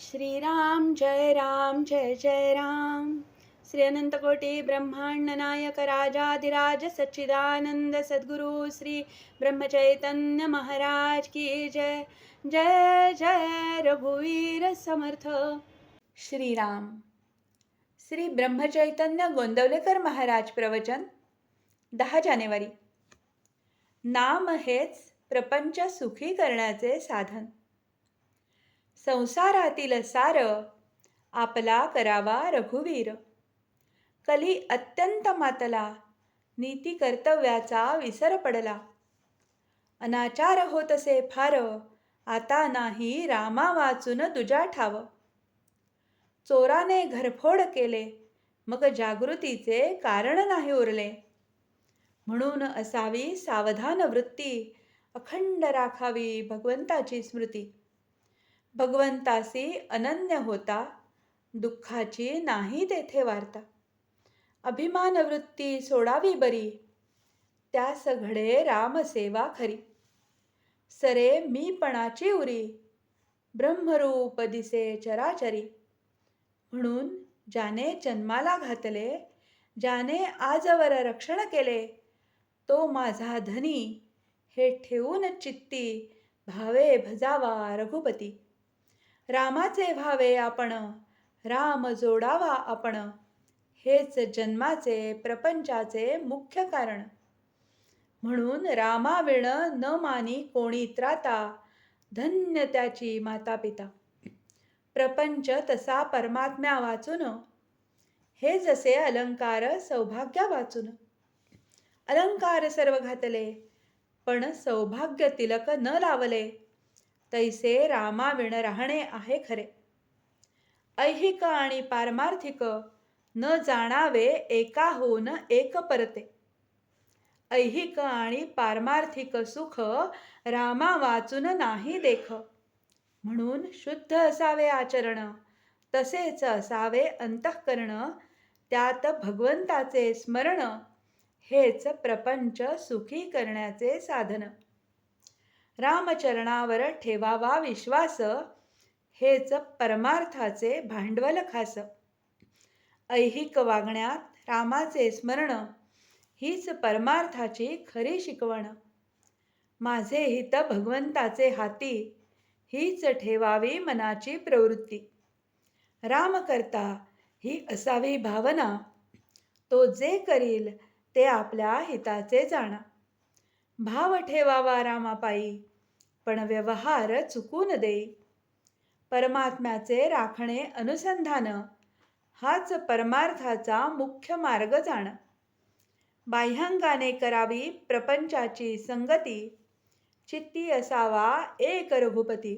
श्रीराम जय राम जय जय राम। श्री अनंतकोटी ब्रह्मांड नायक राजाधिराज सच्चिदानंद सद्गुरु श्री ब्रह्मचैतन्य महाराज की जय। जय जय रघुवीर समर्थ। श्रीराम। श्री ब्रह्मचैतन्य गोंदवलेकर महाराज प्रवचन दहा जानेवारी। नाम हेच प्रपंच सुखी करण्याचे साधन। संसारातील सार आपला करावा रघुवीर. कली अत्यंत मातला नीती कर्तव्याचा विसर पडला. अनाचार होतसे फार आता नाही रामा वाचून दुजा ठाव. चोराने घरफोड केले मग जागृतीचे कारण नाही उरले. म्हणून असावी सावधान वृत्ती अखंड राखावी भगवंताची स्मृती. भगवंतासी अनन्य होता दुःखाची नाही तेथे वार्ता. अभिमान वृत्ती सोडावी बरी त्या सगळे रामसेवा खरी. सरे मीपणाची उरी ब्रह्मरूप दिसे चराचरी. म्हणून ज्याने जन्माला घातले ज्याने आजवर रक्षण केले तो माझा धनी हे ठेवून चित्ती भावे भजावा रघुपती. रामाचे व्हावे आपण राम जोडावा आपण. हेच जन्माचे प्रपंचाचे मुख्य कारण. म्हणून रामाविण न मानी कोणी त्राता धन्य त्याची माता पिता प्रपंच तसा परमात्म्या वाचून हे जसे अलंकार सौभाग्या वाचून. अलंकार सर्व घातले पण सौभाग्य तिलक न लावले तैसे रामाविण राहणे आहे खरे. ऐहिक आणि पारमार्थिक न जाणावे एका होऊन एक परते. ऐहिक आणि पारमार्थिक सुख रामा वाचून नाही देख. म्हणून शुद्ध असावे आचरण तसेच असावे अंतःकरण त्यात भगवंताचे स्मरण हेच प्रपंच सुखी करण्याचे साधन. रामचरणावर ठेवावा विश्वास हेच परमार्थाचे भांडवल खास. ऐहिक वागण्यात रामाचे स्मरण हीच परमार्थाची खरी शिकवण. माझे हित भगवंताचे हाती हीच ठेवावी मनाची प्रवृत्ती. राम करता ही असावी भावना तो जे करील ते आपल्या हिताचे जाणा. भाव ठेवावा रामापायी पण व्यवहार चुकून देई परमात्म्याचे राखणे अनुसंधान हाच परमार्थाचा मुख्य मार्ग जाण. बाह्यांगाने करावी प्रपंचाची संगती चित्ती असावा एक रघुपती.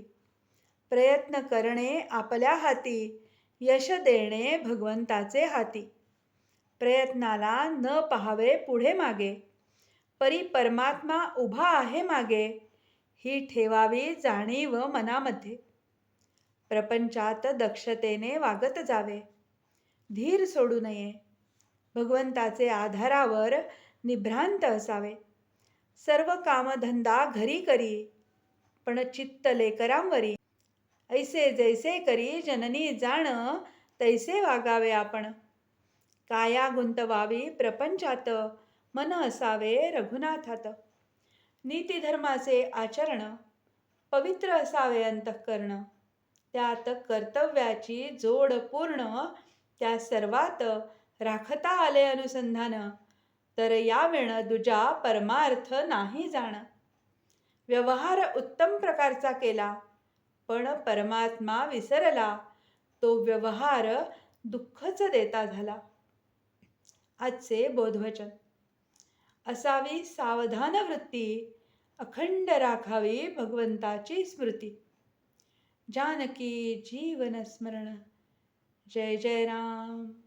प्रयत्न करणे आपल्या हाती यश देणे भगवंताचे हाती. प्रयत्नाला न पहावे पुढे मागे परी परमात्मा उभा आहे मागे. ही ठेवावी जाणीव मनामध्ये. प्रपंचात दक्षतेने वागत जावे. धीर सोडू नये. भगवंताचे आधारावर निभ्रांत असावे. सर्व कामधंदा घरी करी पण चित्त लेकरांवरी. ऐसे जैसे करी जननी जाण तैसे वागावे आपण. काया गुंतवावी प्रपंचात मन असावे रघुनाथात. नीतिधर्माचे आचरण पवित्र असावे अंतःकरण. त्यात कर्तव्याची जोड पूर्ण त्या सर्वात राखता आले अनुसंधान. तर यावेळ दुजा परमार्थ नाही जाण. व्यवहार उत्तम प्रकारचा केला पण परमात्मा विसरला तो व्यवहार दुःखच देता झाला. आजचे बोधवचन. असावी सावधान वृत्ती अखंड राखावी भगवंताची स्मृती. जानकी जीवन स्मरण जय जय राम.